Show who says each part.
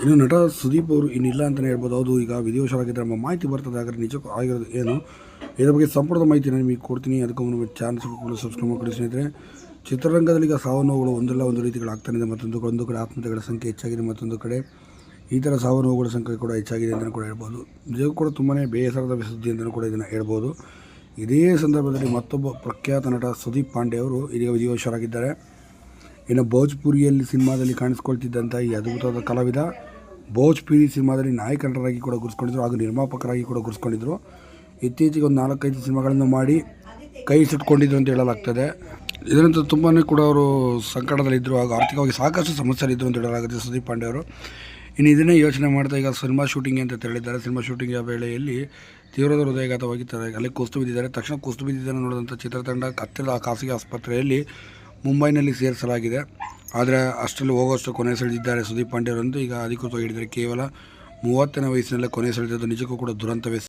Speaker 1: ಇನ್ನು ನಟ ಸುದೀಪ್ ಅವರು ಇನ್ನಿಲ್ಲ ಅಂತಲೇ ಹೇಳ್ಬೋದು. ಹೌದು, ಈಗ ವಿಧಿವಶವಾಗಿದ್ದರೆ ನಮ್ಮ ಮಾಹಿತಿ ಬರ್ತದೆ ಆದರೆ ನಿಜಕ್ಕೂ ಆಗಿರೋದು ಏನು? ಇದರ ಬಗ್ಗೆ ಸಂಪೂರ್ಣ ನಾನು ನಿಮಗೆ ಕೊಡ್ತೀನಿ. ಅದಕ್ಕೂ ಮುನ್ನ ಚಾನ್ಸ್ ಕೂಡ ಸಬ್ಸ್ಕ್ರೈಬ್ ಮಾಡಿ ಸ್ನೇಹಿತರೆ. ಚಿತ್ರರಂಗದಲ್ಲಿ ಈಗ ಸಾವು ನೋವುಗಳು ಒಂದಲ್ಲ ಒಂದು ರೀತಿಗಳು ರೀತಿಗಳಾಗ್ತಾನಿದೆ ಮತ್ತೊಂದು ಒಂದು ಕಡೆ ಆತ್ಮಹತ್ಯೆಗಳ ಸಂಖ್ಯೆ ಹೆಚ್ಚಾಗಿದೆ. ಮತ್ತೊಂದು ಕಡೆ ಈ ಥರ ಸಾವು ನೋವುಗಳ ಸಂಖ್ಯೆ ಕೂಡ ಹೆಚ್ಚಾಗಿದೆ ಅಂತಲೂ ಕೂಡ ಹೇಳ್ಬೋದು. ನಿಜಕ್ಕೂ ಕೂಡ ತುಂಬಾ ಬೇಸರದ ಸುದ್ದಿ ಅಂತಲೂ ಕೂಡ ಇದನ್ನು ಹೇಳ್ಬೋದು. ಇದೇ ಸಂದರ್ಭದಲ್ಲಿ ಮತ್ತೊಬ್ಬ ಪ್ರಖ್ಯಾತ ನಟ ಸುದೀಪ್ ಪಾಂಡೆ ಅವರು ಇದೀಗ ವಿಧಿವಶರಾಗಿದ್ದಾರೆ ಇನ್ನು ಭೋಜ್ಪುರಿಯಲ್ಲಿ ಸಿನಿಮಾದಲ್ಲಿ ಕಾಣಿಸ್ಕೊಳ್ತಿದ್ದಂಥ ಈ ಅದ್ಭುತವಾದ ಕಲಾವಿದ ಭೋಜ್ಪುರಿ ಸಿನಿಮಾದಲ್ಲಿ ನಾಯಕನರಾಗಿ ಕೂಡ ಗುರುಸ್ಕೊಂಡಿದ್ರು ಹಾಗೂ ನಿರ್ಮಾಪಕರಾಗಿ ಕೂಡ ಗುರುಸ್ಕೊಂಡಿದ್ರು ಇತ್ತೀಚೆಗೆ ಒಂದು ನಾಲ್ಕೈದು ಸಿನಿಮಾಗಳನ್ನು ಮಾಡಿ ಕೈ ಸುಟ್ಕೊಂಡಿದ್ರು ಅಂತ ಹೇಳಲಾಗ್ತದೆ. ಇದರಿಂದ ತುಂಬಾ ಕೂಡ ಅವರು ಸಂಕಟದಲ್ಲಿದ್ದರು ಹಾಗೂ ಆರ್ಥಿಕವಾಗಿ ಸಾಕಷ್ಟು ಸಮಸ್ಯೆಯಲ್ಲಿದ್ದರು ಅಂತ ಹೇಳಲಾಗುತ್ತೆ ಸುದೀಪ್ ಪಾಂಡೆ ಅವರು. ಇನ್ನು ಇದನ್ನೇ ಯೋಚನೆ ಮಾಡ್ತಾ ಈಗ ಸಿನಿಮಾ ಶೂಟಿಂಗ್ ಅಂತ ಹೇಳಿದ್ದಾರೆ ಸಿನಿಮಾ ಶೂಟಿಂಗ್ ವೇಳೆಯಲ್ಲಿ ತೀವ್ರದ ತರ ಅಲ್ಲಿ ಕುಸ್ತು ಬಿದ್ದಿದ್ದಾರೆ. ತಕ್ಷಣ ಕುಸ್ತು ಬಿದ್ದಿದ್ದನ್ನು ನೋಡಿದಂಥ ಚಿತ್ರತಂಡ ಹತ್ತಿರದ ಖಾಸಗಿ ಆಸ್ಪತ್ರೆಯಲ್ಲಿ ಮುಂಬೈನಲ್ಲಿ ಸೇರಿಸಲಾಗಿದೆ. ಆದರೆ ಅಷ್ಟರಲ್ಲಿ ಹೋಗೋಷ್ಟು ಕೊನೆ ಸೆಳೆದಿದ್ದಾರೆ ಸುದೀಪ್ ಪಾಂಡೆಯವರಂತೂ ಈಗ ಅಧಿಕೃತವಾಗಿ ಹೇಳಿದ್ದಾರೆ ಕೇವಲ ಮೂವತ್ತನೇ ವಯಸ್ಸಿನಲ್ಲೇ ಕೊನೆ ಸೆಳೆದಿದ್ದು ನಿಜಕ್ಕೂ ಕೂಡ ದುರಂತವೇ.